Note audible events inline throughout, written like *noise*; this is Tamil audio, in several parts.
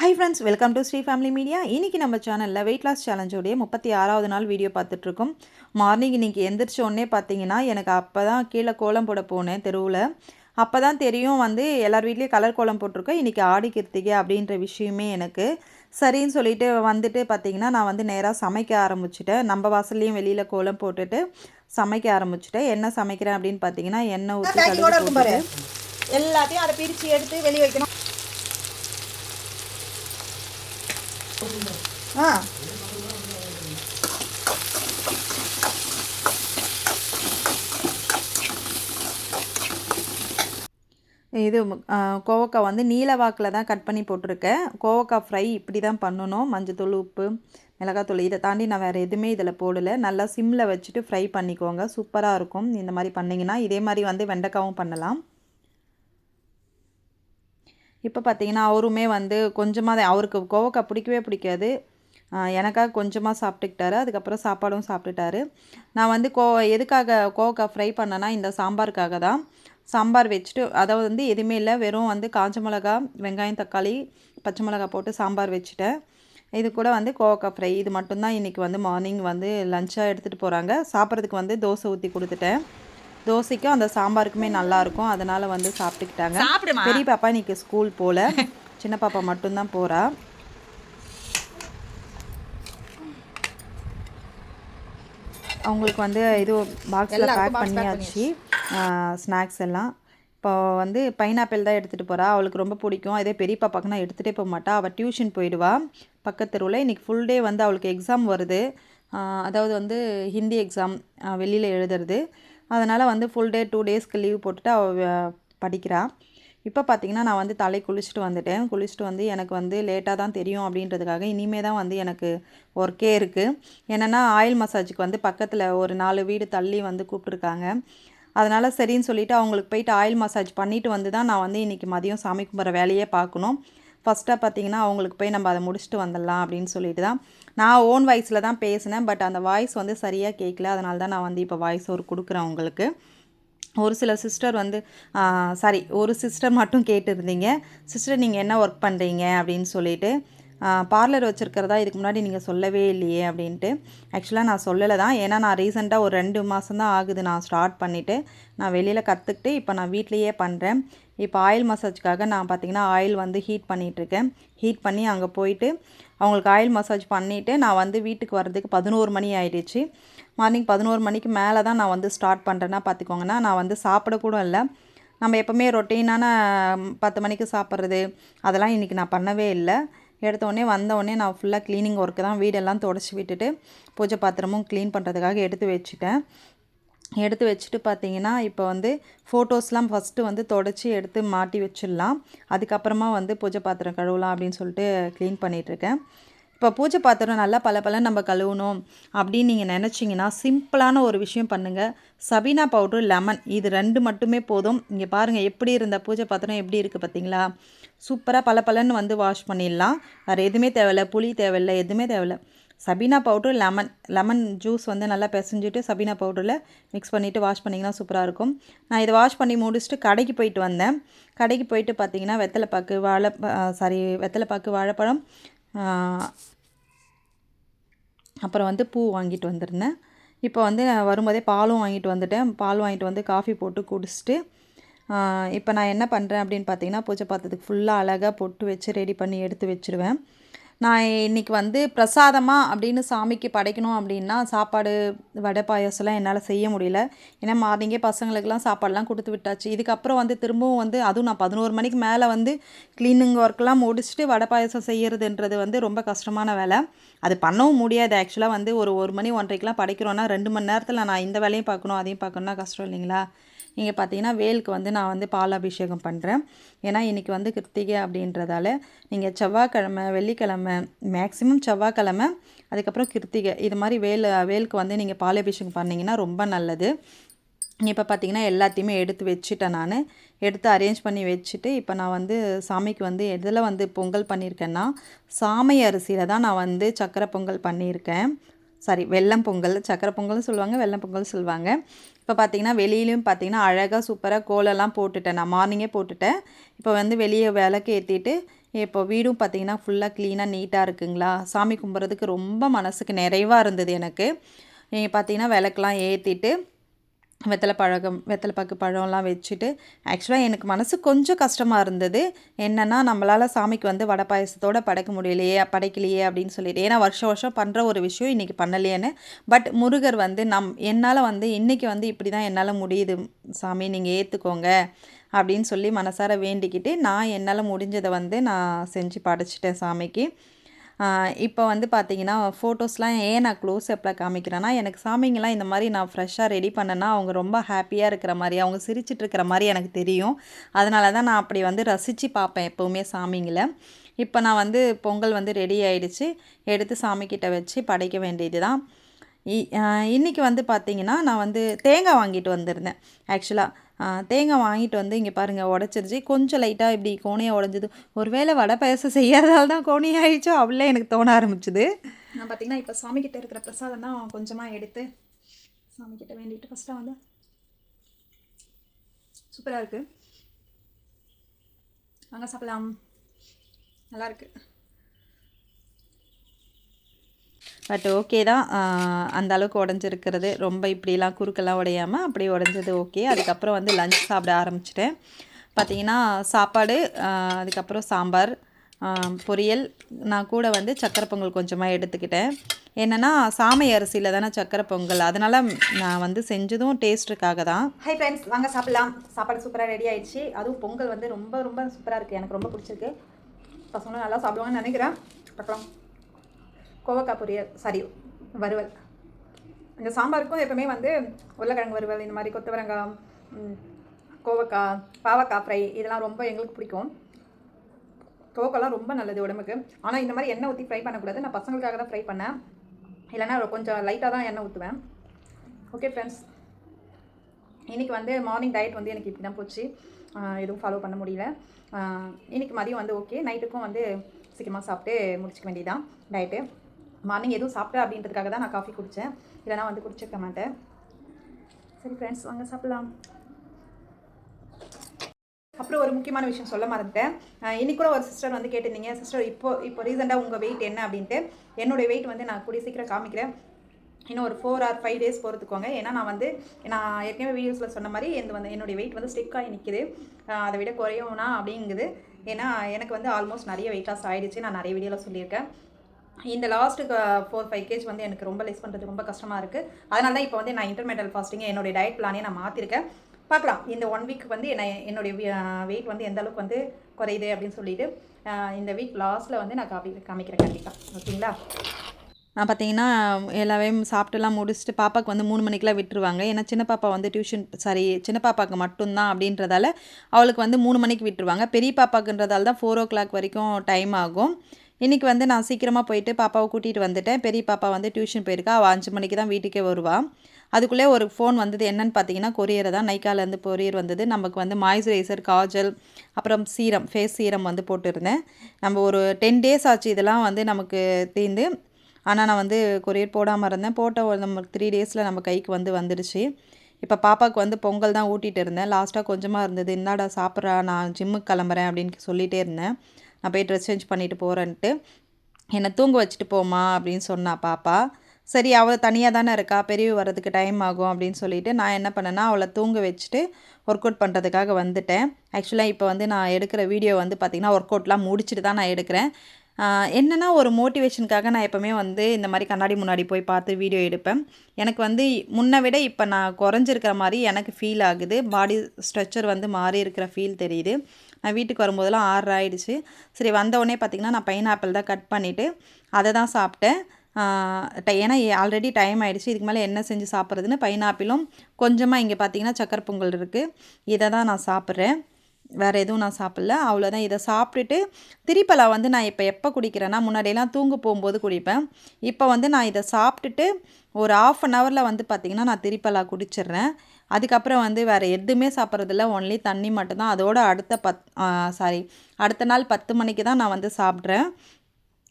Hi friends welcome to Sri family media இன்றைக்கி நம்ம சேனலில் வெயிட் லாஸ் சேலஞ்சோடைய முப்பத்தி ஆறாவது நாள் வீடியோ பார்த்துட்ருக்கோம் மார்னிங் இன்றைக்கி எந்திரிச்ச உடனே பார்த்தீங்கன்னா எனக்கு அப்போ தான் கீழே கோலம் போட போனேன் தெருவில். அப்போ தான் தெரியும் வந்து எல்லார் வீட்லேயும் கலர் கோலம் போட்டிருக்கோம். இன்றைக்கி ஆடி கிருத்திகை அப்படின்ற விஷயமே எனக்கு. சரின்னு சொல்லிட்டு வந்துட்டு பார்த்தீங்கன்னா நான் வந்து நேராக சமைக்க ஆரம்பிச்சிட்டேன். நம்ம வாசல்லையும் வெளியில் கோலம் போட்டுட்டு சமைக்க ஆரம்பிச்சிட்டேன். என்ன சமைக்கிறேன் அப்படின்னு பார்த்தீங்கன்னா எண்ணெய் ஊற்றி எல்லாத்தையும் அதை பிரித்து எடுத்து வெளியே வைக்கணும். ஆ. இது கோவக்காய் வந்து நீல வாக்கில் தான் கட் பண்ணி போட்டிருக்கேன். கோவக்காய் ஃப்ரை இப்படி தான் பண்ணணும். மஞ்சத்தூள் உப்பு மிளகாத்தூள் இதை தாண்டி நான் வேறு எதுவுமே இதில் போடலை. நல்லா சிம்மில் வச்சுட்டு ஃப்ரை பண்ணிக்கோங்க. சூப்பராக இருக்கும். இந்த மாதிரி பண்ணிங்கன்னா இதே மாதிரி வந்து வெண்டைக்காவும் பண்ணலாம். இப்போ பார்த்தீங்கன்னா அவருமே வந்து கொஞ்சமாக தான் அவருக்கு கோவக்காய் பிடிக்கவே பிடிக்காது. எனக்காக கொஞ்சமாக சாப்பிட்டுக்கிட்டாரு. அதுக்கப்புறம் சாப்பாடும் சாப்பிட்டுட்டாரு. நான் வந்து கோ எதுக்காக கோவக்காய் ஃப்ரை பண்ணேன்னா இந்த சாம்பாருக்காக தான். சாம்பார் வச்சுட்டு அதாவது வந்து எதுவுமே இல்லை. வெறும் வந்து காஞ்ச மிளகா வெங்காயம் தக்காளி பச்சை மிளகா போட்டு சாம்பார் வச்சுட்டேன். இது கூட வந்து கோவக்காய் ஃப்ரை இது மட்டும்தான் இன்றைக்கி வந்து மார்னிங் வந்து லஞ்சாக எடுத்துகிட்டு போகிறாங்க சாப்பிட்றதுக்கு வந்து தோசை ஊற்றி கொடுத்துட்டேன். தோசைக்கும் அந்த சாம்பாருக்குமே நல்லாயிருக்கும் அதனால் வந்து சாப்பிட்டுக்கிட்டாங்க. பெரிய பாப்பா இன்னைக்கு ஸ்கூல் போகல சின்ன பாப்பா மட்டும்தான் போகிறா அவங்களுக்கு வந்து இது பாக்ஸில் பேக் பண்ணியாச்சு. ஸ்நாக்ஸ் எல்லாம். இப்போ வந்து பைனாப்பிள் தான் எடுத்துகிட்டு போகிறா அவளுக்கு ரொம்ப பிடிக்கும். அதே பெரிய பாப்பாக்கு நான் எடுத்துகிட்டே போக மாட்டா. அவள் டியூஷன் போயிடுவா. பக்கத்து தெருவில் இன்றைக்கி ஃபுல் டே வந்து அவளுக்கு எக்ஸாம் வருது. அதாவது வந்து ஹிந்தி எக்ஸாம் வெளியில் எழுதுறது. அதனால் வந்து ஃபுல் டே டூ டேஸ்க்கு லீவ் போட்டுட்டு அவள் படிக்கிறா. இப்போ பார்த்தீங்கன்னா நான் வந்து தலை குளிச்சுட்டு வந்துட்டேன். குளிச்சுட்டு வந்து எனக்கு வந்து லேட்டாக தான் தெரியும் அப்படின்றதுக்காக இனிமே தான் வந்து எனக்கு ஒர்க்கே இருக்குது என்னென்னா ஆயில் மசாஜுக்கு வந்து பக்கத்தில் ஒரு நாலு வீடு தள்ளி வந்து கூப்பிட்ருக்காங்க அதனால் சரின்னு சொல்லிவிட்டு அவங்களுக்கு போயிட்டு ஆயில் மசாஜ் பண்ணிவிட்டு வந்து தான் நான் வந்து இன்றைக்கி மதியம் சாமி கும்பிட்ற வேலையே பார்க்கணும். ஃபஸ்ட்டாக பார்த்தீங்கன்னா அவங்களுக்கு போய் நம்ம அதை முடிச்சுட்டு வந்துடலாம் அப்படின்னு சொல்லிட்டு தான். நான் ஓன் வாய்ஸில் தான் பேசினேன். பட் அந்த வாய்ஸ் வந்து சரியாக கேட்கல. அதனால தான் நான் வந்து இப்போ வாய்ஸ் ஒரு கொடுக்குறேன் உங்களுக்கு ஒரு சில சிஸ்டர் வந்து சாரி ஒரு சிஸ்டர் மட்டும் கேட்டிருந்தீங்க. சிஸ்டர் நீங்கள் என்ன ஒர்க் பண்ணுறீங்க அப்படின்னு சொல்லிட்டு பார்லர் வச்சுருக்கிறதா இதுக்கு முன்னாடி நீங்கள் சொல்லவே இல்லையே அப்படின்ட்டு. ஆக்சுவலாக நான் சொல்லலை தான். ஏன்னா நான் ரீசெண்டாக ஒரு ரெண்டு மாதம் தான் ஆகுது. நான் ஸ்டார்ட் பண்ணிவிட்டு நான் வெளியில் கற்றுக்கிட்டு இப்போ நான் வீட்லேயே பண்ணுறேன் இப்போ ஆயில் மசாஜ்க்காக நான் பார்த்திங்கன்னா ஆயில் வந்து ஹீட் பண்ணிகிட்ருக்கேன் ஹீட் பண்ணி அங்கே போயிட்டு அவங்களுக்கு ஆயில் மசாஜ் பண்ணிவிட்டு நான் வந்து வீட்டுக்கு வர்றதுக்கு பதினோரு மணி ஆயிடுச்சு. மார்னிங் பதினோரு மணிக்கு மேலே தான் நான் வந்து ஸ்டார்ட் பண்ணுறேன்னா பார்த்துக்கோங்கன்னா நான் வந்து சாப்பிடக்கூட இல்லை. நம்ம எப்போவுமே ரொட்டீனான பத்து மணிக்கு சாப்பிட்றது அதெல்லாம் இன்றைக்கி நான் பண்ணவே இல்லை. எடுத்த உடனே வந்த உடனே நான் ஃபுல்லாக க்ளீனிங் ஒர்க்கு தான் வீடெல்லாம் தொடச்சி விட்டுட்டு பூஜை பாத்திரமும் க்ளீன் பண்ணுறதுக்காக எடுத்து வச்சுட்டேன். எடுத்து வச்சுட்டு பார்த்தீங்கன்னா இப்போ வந்து ஃபோட்டோஸ்லாம் ஃபஸ்ட்டு வந்து தொடச்சி எடுத்து மாட்டி வச்சிடலாம். அதுக்கப்புறமா வந்து பூஜை பாத்திரம் கழுவலாம் அப்படின்னு சொல்லிட்டு க்ளீன் பண்ணிகிட்ருக்கேன் இப்போ பூஜை பாத்திரம் நல்லா பல நம்ம கழுவணும் அப்படின்னு நீங்கள் நினச்சிங்கன்னா சிம்பிளான ஒரு விஷயம் பண்ணுங்கள் சபீனா பவுட்ரு லெமன் இது ரெண்டு மட்டுமே போதும். இங்கே பாருங்கள் எப்படி இருந்த பூஜை பாத்திரம் எப்படி இருக்குது பார்த்தீங்களா? சூப்பராக பல பலன்னு வந்து வாஷ் பண்ணிடலாம். வேறு எதுவுமே தேவையில்லை புளி தேவையில்ல எதுவுமே தேவையில்ல. Sabena powder lemon lemon juice வந்து நல்லா பிசைஞ்சிட்டு சபீனா பவுடரில் மிக்ஸ் பண்ணிவிட்டு வாஷ் பண்ணிங்கன்னா சூப்பராக இருக்கும். நான் இதை வாஷ் பண்ணி முடிச்சுட்டு கடைக்கு போயிட்டு வந்தேன். கடைக்கு போயிட்டு பார்த்தீங்கன்னா வெத்தலைப்பாக்கு வாழை சாரி வெத்தலைப்பாக்கு வாழைப்பழம் அப்புறம் வந்து பூ வாங்கிட்டு வந்திருந்தேன். இப்போ வந்து நான் வரும்போதே பாலும் வாங்கிட்டு வந்துட்டேன். பால் வாங்கிட்டு வந்து காஃபி போட்டு குடிச்சிட்டு இப்போ நான் என்ன பண்ணுறேன் அப்படின்னு பார்த்தீங்கன்னா பூஜை பாத்திரத்துக்கு ஃபுல்லாக அழகாக பொட்டு வச்சு ரெடி பண்ணி எடுத்து வச்சுருவேன். நான் இன்னைக்கு வந்து பிரசாதமாக அப்படின்னு சாமிக்கு படைக்கணும் அப்படின்னா சாப்பாடு வடை பாயாசம்லாம் என்னால் செய்ய முடியல. ஏன்னா மார்னிங்கே பசங்களுக்கெல்லாம் சாப்பாடெலாம் கொடுத்து விட்டாச்சு. இதுக்கப்புறம் வந்து திரும்பவும் வந்து அதுவும் நான் பதினோரு மணிக்கு மேலே வந்து க்ளீனிங் ஒர்க்லாம் முடிச்சுட்டு வடை பாயாசம் செய்கிறதுன்றது வந்து ரொம்ப கஷ்டமான வேலை. அது பண்ணவும் முடியாது. ஆக்சுவலாக வந்து ஒரு ஒரு மணி ஒன்றரைக்கெலாம் படைக்கிறோன்னா ரெண்டு மணி நேரத்தில் நான் இந்த வேலையும் பார்க்கணும் அதையும் பார்க்கணுன்னா கஷ்டம் இல்லைங்களா? இங்கே பார்த்தீங்கன்னா வேலுக்கு வந்து நான் வந்து பால் அபிஷேகம் பண்ணுறேன் ஏன்னா இன்றைக்கி வந்து கிருத்திகை அப்படின்றதால நீங்கள் செவ்வாய்க்கிழமை வெள்ளிக்கிழமை மேக்ஸிமம் செவ்வாய்க்கிழமை அதுக்கப்புறம் கிருத்திகை. இது மாதிரி வேல் வேலுக்கு வந்து நீங்கள் பால் அபிஷேகம் பண்ணிங்கன்னா ரொம்ப நல்லது. இப்போ பார்த்தீங்கன்னா எல்லாத்தையுமே எடுத்து வச்சுட்டேன் நான். எடுத்து அரேஞ்ச் பண்ணி வச்சுட்டு இப்போ நான் வந்து சாமிக்கு வந்து எதில் வந்து பொங்கல் பண்ணியிருக்கேன்னா சாமை அரிசியில் தான் நான் வந்து சக்கரை பொங்கல் பண்ணியிருக்கேன். சாரி வெள்ளம் பொங்கல் சக்கரை பொங்கல்னு சொல்லுவாங்க வெள்ளம் பொங்கல் சொல்லுவாங்க. இப்போ பார்த்தீங்கன்னா வெளியிலையும் பார்த்தீங்கன்னா அழகாக சூப்பராக கோலெல்லாம் போட்டுட்டேன். நான் மார்னிங்கே போட்டுட்டேன். இப்போ வந்து வெளியே விளக்கு ஏற்றிட்டு இப்போ வீடும் பார்த்தீங்கன்னா ஃபுல்லாக க்ளீனாக நீட்டாக இருக்குங்களா? சாமி கும்பிட்றதுக்கு ரொம்ப மனசுக்கு நிறைவாக இருந்தது எனக்கு. நீங்கள் பார்த்தீங்கன்னா விளக்கெலாம் ஏற்றிட்டு வெத்தலை பழகம் வெத்தலை பாக்கு பழம்லாம் வச்சுட்டு ஆக்சுவலாக எனக்கு மனசு கொஞ்சம் கஷ்டமாக இருந்தது. என்னென்னா நம்மளால் சாமிக்கு வந்து வடை பாயசத்தோடு படைக்க முடியலையே படைக்கலையே அப்படின்னு சொல்லிட்டு. ஏன்னா வருஷம் வருஷம் பண்ணுற ஒரு விஷயம் இன்றைக்கி பண்ணலையேன்னு. பட் முருகர் வந்து நம் என்னால் வந்து இன்றைக்கி வந்து இப்படி தான் என்னால் முடியுது. சாமி நீங்கள் ஏற்றுக்கோங்க அப்படின்னு சொல்லி மனசார வேண்டிக்கிட்டு நான் என்னால் முடிஞ்சதை வந்து நான் செஞ்சு படைச்சிட்டேன் சாமிக்கு. இப்போ வந்து பார்த்தீங்கன்னா ஃபோட்டோஸ்லாம் ஏன் நான் க்ளோஸ் அப்பில் காமிக்கிறேன்னா எனக்கு சாமிங்கெல்லாம் இந்த மாதிரி நான் ஃப்ரெஷ்ஷாக ரெடி பண்ணேன்னா அவங்க ரொம்ப ஹாப்பியாக இருக்கிற மாதிரி அவங்க சிரிச்சிட்டு இருக்கிற மாதிரி எனக்கு தெரியும். அதனால தான் நான் அப்படி வந்து ரசித்து பார்ப்பேன் எப்போவுமே சாமிங்களை. இப்போ நான் வந்து பொங்கல் வந்து ரெடி ஆயிடுச்சு. எடுத்து சாமிக்கிட்ட வச்சு படைக்க வேண்டியது தான் இன்றைக்கி வந்து பார்த்தீங்கன்னா நான் வந்து தேங்காய் வாங்கிட்டு வந்திருந்தேன். ஆக்சுவலாக தேங்காய் வாங்கிட்டு வந்து இங்கே பாருங்கள் உடச்சிருச்சு. கொஞ்சம் லைட்டாக இப்படி கோணையாக உடஞ்சிது. ஒருவேளை வடை பாயசம் செய்யாததால் தான் கோணையாயிடுச்சோ அவளே எனக்கு தோண ஆரம்பிச்சுது. நான் பார்த்தீங்கன்னா இப்போ சாமிக்கிட்ட இருக்கிற பிரசாதம் தான் கொஞ்சமாக எடுத்து சாமிக்கிட்ட வேண்டிட்டு ஃபஸ்ட்டாக வந்து சூப்பராக இருக்குது வாங்க சாப்பிடலாம். நல்லா இருக்கு பட் ஓகே தான். அந்த அளவுக்கு உடஞ்சிருக்கிறது. ரொம்ப இப்படிலாம் குறுக்கெல்லாம் உடையாமல் அப்படி உடஞ்சது ஓகே அதுக்கப்புறம் வந்து லஞ்ச் சாப்பிட ஆரம்பிச்சிட்டேன். பார்த்தீங்கன்னா சாப்பாடு அதுக்கப்புறம் சாம்பார் பொரியல். நான் கூட வந்து சக்கரை பொங்கல் கொஞ்சமாக எடுத்துக்கிட்டேன். என்னென்னா சாமை அரிசியில் தானே சக்கரை பொங்கல். அதனால் நான் வந்து செஞ்சதும் டேஸ்ட்டுக்காக தான். ஹை ஃப்ரெண்ட்ஸ் வாங்க சாப்பிடலாம். சாப்பாடு சூப்பராக ரெடி ஆயிடுச்சு. அதுவும் பொங்கல் வந்து ரொம்ப ரொம்ப சூப்பராக இருக்குது எனக்கு ரொம்ப பிடிச்சிருக்கு. பசங்களும் நல்லா சாப்பிடுவாங்கன்னு நினைக்கிறேன். பார்க்கலாம். கோவக்காய் பொரியல் சாரி வறுவல். இந்த சாம்பாருக்கும் எப்பவுமே வந்து உருளைக்கிழங்கு வறுவல் இந்த மாதிரி கொத்தவரங்காய் கோவக்காய் பாவக்காய் ஃப்ரை இதெல்லாம் ரொம்ப எங்களுக்கு பிடிக்கும். கோவக்காய்லாம் ரொம்ப நல்லது உடம்புக்கு. ஆனால் இந்த மாதிரி எண்ணெய் ஊற்றி ஃப்ரை பண்ணக்கூடாது. நான் பசங்களுக்காக தான் ஃப்ரை பண்ணேன். இல்லைன்னா கொஞ்சம் லைட்டாக தான் எண்ணெய் ஊற்றுவேன் ஓகே ஃப்ரெண்ட்ஸ் இன்றைக்கி வந்து மார்னிங் டயட் வந்து எனக்கு இப்படி தான் போச்சு எதுவும் ஃபாலோ பண்ண முடியல. இன்றைக்கி மதியம் வந்து ஓகே நைட்டுக்கும் வந்து சீக்கிரமாக சாப்பிட்டு முடிச்சிக்க வேண்டியதான் டயட்டு மார்னிங் எதுவும் சாப்பிட்டேன் அப்படின்றதுக்காக தான் நான் காஃபி குடித்தேன் இல்லைனா வந்து குடிச்சிருக்க மாட்டேன். சரி ஃப்ரெண்ட்ஸ் வாங்க சாப்பிட்லாம். அப்புறம் ஒரு முக்கியமான விஷயம் சொல்ல மறந்துட்டேன். இன்னைக்கு கூட ஒரு சிஸ்டர் வந்து கேட்டிருந்தீங்க சிஸ்டர் இப்போ இப்போ ரீசெண்டாக உங்கள் வெயிட் என்ன? அப்படின்ட்டு. என்னுடைய வெயிட் வந்து நான் கூடிய சீக்கிரம் காமிக்கிறேன். இன்னும் ஒரு ஃபோர் ஆர் ஃபைவ் டேஸ் போகிறதுக்கோங்க ஏன்னா நான் வந்து நான் ஏற்கனவே வீடியோஸில் சொன்ன மாதிரி எந்த வந்து என்னுடைய வெயிட் வந்து ஸ்டிக்காகி நிற்கிது அதை விட குறையும்னா அப்படிங்குது. ஏன்னா எனக்கு வந்து ஆல்மோஸ்ட் நிறைய வெயிட் லாஸ் ஆகிடுச்சு நான் நிறைய வீடியோவில் சொல்லியிருக்கேன். இந்த லாஸ்ட்டு ஃபோர் ஃபைவ் கேஜ் வந்து எனக்கு ரொம்ப லெஸ் பண்ணுறது ரொம்ப கஷ்டமாக இருக்குது அதனால தான் இப்போ வந்து நான் இன்டர்மீடியல் ஃபாஸ்டிங்கை என்னுடைய டயட் பிளானே நான் மாற்றிருக்கேன் பார்க்கலாம். இந்த ஒன் வீக் வந்து என்ன என்னுடைய uh, வெயிட் வந்து எந்த அளவுக்கு வந்து குறையுது அப்படின்னு சொல்லிட்டு uh, இந்த வீக் லாஸ்ட்டில் வந்து நான் காப்பி காமிக்கிறேன் கண்டிப்பாக ஓகேங்களா? நான் பார்த்தீங்கன்னா எல்லாமே சாப்பிட்டுலாம் முடிச்சுட்டு பாப்பாவுக்கு வந்து மூணு மணிக்கெலாம் விட்டுருவாங்க. ஏன்னா சின்ன பாப்பா வந்து டியூஷன் சாரி சின்ன பாப்பாவுக்கு மட்டும்தான் அப்படின்றதால அவளுக்கு வந்து மூணு மணிக்கு விட்டுருவாங்க. பெரிய பாப்பாக்குன்றதால தான் ஃபோர் ஓ கிளாக் வரைக்கும் டைம் ஆகும். இன்றைக்கி வந்து நான் சீக்கிரமாக போயிட்டு பாப்பாவை கூட்டிகிட்டு வந்துட்டேன். பெரிய பாப்பா வந்து டியூஷன் போயிருக்கா. அவள் அஞ்சு மணிக்கு தான் வீட்டுக்கே வருவாள் அதுக்குள்ளே ஒரு ஃபோன் வந்தது. என்னன்னு பார்த்தீங்கன்னா கொரியரை தான். நைக்காலேருந்து கொரியர் வந்தது. நமக்கு வந்து மாய்ஸ்சரைசர் காஜல் அப்புறம் சீரம் ஃபேஸ் சீரம் வந்து போட்டிருந்தேன். நம்ம ஒரு டென் டேஸ் ஆச்சு இதெல்லாம் வந்து நமக்கு தீர்ந்து. ஆனால் நான் வந்து கொரியர் போடாமல் இருந்தேன். போட்ட ஒரு நம்ம த்ரீ டேஸில் நம்ம கைக்கு வந்து வந்துடுச்சு இப்போ பாப்பாவுக்கு வந்து பொங்கல் தான் ஊட்டிகிட்டு இருந்தேன். லாஸ்ட்டாக கொஞ்சமாக இருந்தது. என்னடா சாப்பிட்றா நான் ஜிம்முக்கு கிளம்புறேன் அப்படின்னு சொல்லிகிட்டே இருந்தேன். நான் போய் ட்ரெஸ் சேஞ்ச் பண்ணிட்டு போகிறேன்ட்டு என்னை தூங்க வச்சுட்டு போமா அப்படின்னு சொன்னா பாப்பா. சரி அவள் தனியாக தானே இருக்கா? பெரிய வர்றதுக்கு டைம் ஆகும் அப்படின்னு சொல்லிட்டு நான் என்ன பண்ணேன்னா அவளை தூங்க வச்சுட்டு ஒர்க் அவுட் பண்ணுறதுக்காக வந்துட்டேன். ஆக்சுவலாக இப்போ வந்து நான் எடுக்கிற வீடியோ வந்து பார்த்திங்கன்னா ஒர்க் அவுட்லாம் முடிச்சுட்டு தான் நான் எடுக்கிறேன். என்னென்னா ஒரு மோட்டிவேஷனுக்காக நான் எப்போவுமே வந்து இந்த மாதிரி கண்ணாடி முன்னாடி போய் பார்த்து வீடியோ எடுப்பேன். எனக்கு வந்து முன்னை விட இப்போ நான் குறைஞ்சிருக்கிற மாதிரி எனக்கு ஃபீல் ஆகுது. பாடி ஸ்ட்ரக்சர் வந்து மாறி இருக்கிற ஃபீல் தெரியுது. நான் வீட்டுக்கு வரும்போதெல்லாம் ஆறு ஆயிடுச்சு. சரி வந்தவுடனே பார்த்திங்கன்னா நான் பைனாப்பிள் தான் கட் பண்ணிவிட்டு அதை தான் சாப்பிட்டேன். ஏன்னா ஆல்ரெடி டைம் ஆகிடுச்சு இதுக்கு மேலே என்ன செஞ்சு சாப்பிட்றதுன்னு பைனாப்பிளும் கொஞ்சமாக இங்கே பார்த்தீங்கன்னா சக்கரை பொங்கல் இருக்குது இதை தான் நான் சாப்பிட்றேன். வேறு எதுவும் நான் சாப்பிட்ல. அவ்வளோதான் இதை சாப்பிட்டுட்டு திரிப்பலா வந்து நான் இப்போ எப்போ குடிக்கிறேன்னா முன்னாடியெல்லாம் தூங்க போகும்போது குடிப்பேன். இப்போ வந்து நான் இதை சாப்பிட்டுட்டு ஒரு ஆஃப் அன் ஹவரில் வந்து பார்த்திங்கன்னா நான் திரிப்பலா குடிச்சிடுறேன். அதுக்கப்புறம் வந்து வேறு எதுவுமே சாப்பிட்றதில்ல ஒன்லி தண்ணி மட்டும்தான். அதோட அடுத்த பத் சாரி அடுத்த நாள் பத்து மணிக்கு தான் நான் வந்து சாப்பிட்றேன்.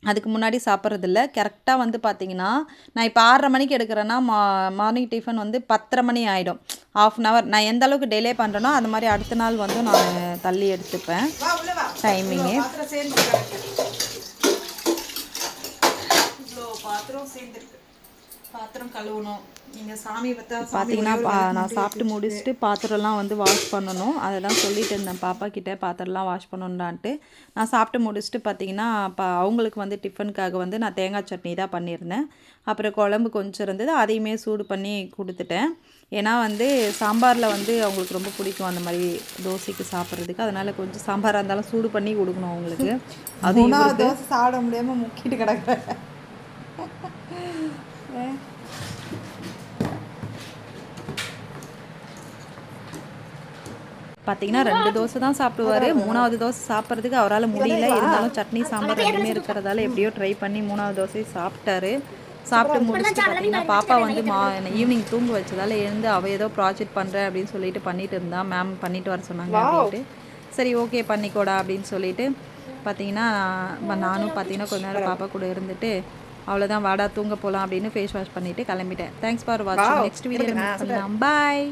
அதுக்கு முன்னாடி சாப்பிட்றதில்ல. கரெக்டாக வந்து பார்த்தீங்கன்னா நான் இப்போ ஆறரை மணிக்கு எடுக்கிறேன்னா மா மார்னிங் டிஃபன் வந்து பத்தரை மணி ஆகிடும் ஆஃப் அன் ஹவர் நான் எந்த அளவுக்கு டிலே பண்ணுறேனோ அது மாதிரி அடுத்த நாள் வந்து நான் தள்ளி எடுத்துப்பேன். டைமிங்கு பாத்திரம் பாத்திரம் சேர்ந்துருக்கு. பாத்திரம் கழுவணும். பார்த்தீங்கன்னா நான் சாப்பிட்டு முடிச்சுட்டு பாத்திரம்லாம் வந்து வாஷ் பண்ணணும். அதை தான் சொல்லிட்டு இருந்தேன். பாப்பா கிட்ட பாத்திரம்லாம் வாஷ் பண்ணணுன்டான்ட்டு நான் சாப்பிட்டு முடிச்சுட்டு பார்த்தீங்கன்னா இப்போ அவங்களுக்கு வந்து டிஃபனுக்காக வந்து நான் தேங்காய் சட்னி தான் பண்ணியிருந்தேன். அப்புறம் குழம்பு கொஞ்சம் இருந்தது. அதையுமே சூடு பண்ணி கொடுத்துட்டேன். ஏன்னா வந்து சாம்பாரில் வந்து அவங்களுக்கு ரொம்ப பிடிக்கும் அந்த மாதிரி தோசைக்கு சாப்பிட்றதுக்கு. அதனால் கொஞ்சம் சாம்பாராக இருந்தாலும் சூடு பண்ணி கொடுக்கணும் அவங்களுக்கு. *laughs* அது மூணாவது தோசை சாப்பிட முடியாமல் முக்கிட்டு கிடக்குறேன். பார்த்தீங்கன்னா ரெண்டு தோசை தான் சாப்பிடுவாரு. மூணாவது தோசை சாப்பிட்றதுக்கு அவரால் முடியல. இருந்தாலும் சட்னி சாம்பார் ரெண்டுமே இருக்கிறதால எப்படியோ ட்ரை பண்ணி மூணாவது தோசை சாப்பிட்டாரு. சாப்பிட்டு முடிச்சுட்டு பார்த்தீங்கன்னா பாப்பா வந்து மா ஈவினிங் தூங்க வச்சதால எழுந்து அவள் ஏதோ ப்ராஜெக்ட் பண்ணுறேன் அப்படின்னு சொல்லிட்டு பண்ணிட்டு இருந்தா. மேம் பண்ணிட்டு வர சொன்னாங்க அப்படின்ட்டு. சரி ஓகே பண்ணிக்கோடா அப்படின்னு சொல்லிட்டு பார்த்தீங்கன்னா நானும் பார்த்தீங்கன்னா கொஞ்ச நேரம் பாப்பா கூட இருந்துட்டு அவ்வளோதான் வாடா தூங்க போகலாம் அப்படின்னு ஃபேஸ் வாஷ் பண்ணிட்டு கிளம்பிட்டேன். தேங்க்ஸ் ஃபார் வாட்சிங் நெக்ஸ்ட் வீடியோ பாய்